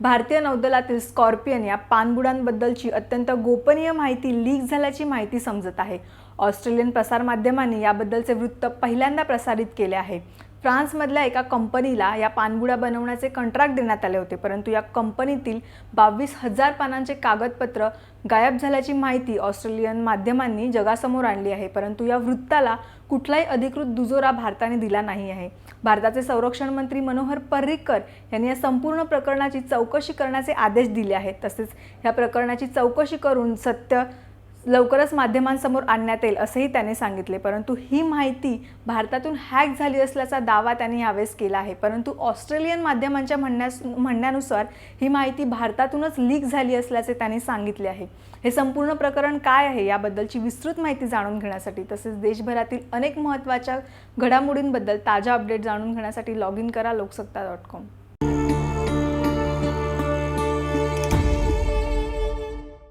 भारतीय नौदलातील स्कॉर्पियन या पाणबुडांबद्दलची अत्यंत गोपनीय माहिती लीक झाल्याची माहिती समजत आहे. ऑस्ट्रेलियन प्रसारमाध्यमांनी याबद्दलचे वृत्त पहिल्यांदा प्रसारित केले आहे. फ्रान्समधल्या एका कंपनीला या पाणबुड्या बनवण्याचे कंट्रॅक्ट देण्यात आले होते. परंतु या कंपनीतील बावीस हजार पानांचे कागदपत्र गायब झाल्याची माहिती ऑस्ट्रेलियन माध्यमांनी जगासमोर आणली आहे. परंतु या वृत्ताला कुठलाही अधिकृत दुजोरा भारताने दिला नाही आहे. भारताचे संरक्षण मंत्री मनोहर पर्रिकर यांनी या संपूर्ण प्रकरणाची चौकशी करण्याचे आदेश दिले आहेत. तसेच या प्रकरणाची चौकशी करून सत्य लवकरच माध्यमांसमोर आणण्यात येईल असंही त्याने सांगितले. परंतु ही माहिती भारतातून हॅक झाली असल्याचा दावा त्यांनी यावेळेस केला आहे. परंतु ऑस्ट्रेलियन माध्यमांच्या म्हणण्यास म्हणण्यानुसार ही माहिती भारतातूनच लीक झाली असल्याचे त्यांनी सांगितले आहे. हे संपूर्ण प्रकरण काय आहे याबद्दलची विस्तृत माहिती जाणून घेण्यासाठी तसेच देशभरातील अनेक महत्त्वाच्या घडामोडींबद्दल ताज्या अपडेट जाणून घेण्यासाठी लॉग इन करा लोकसत्ता डॉट कॉम.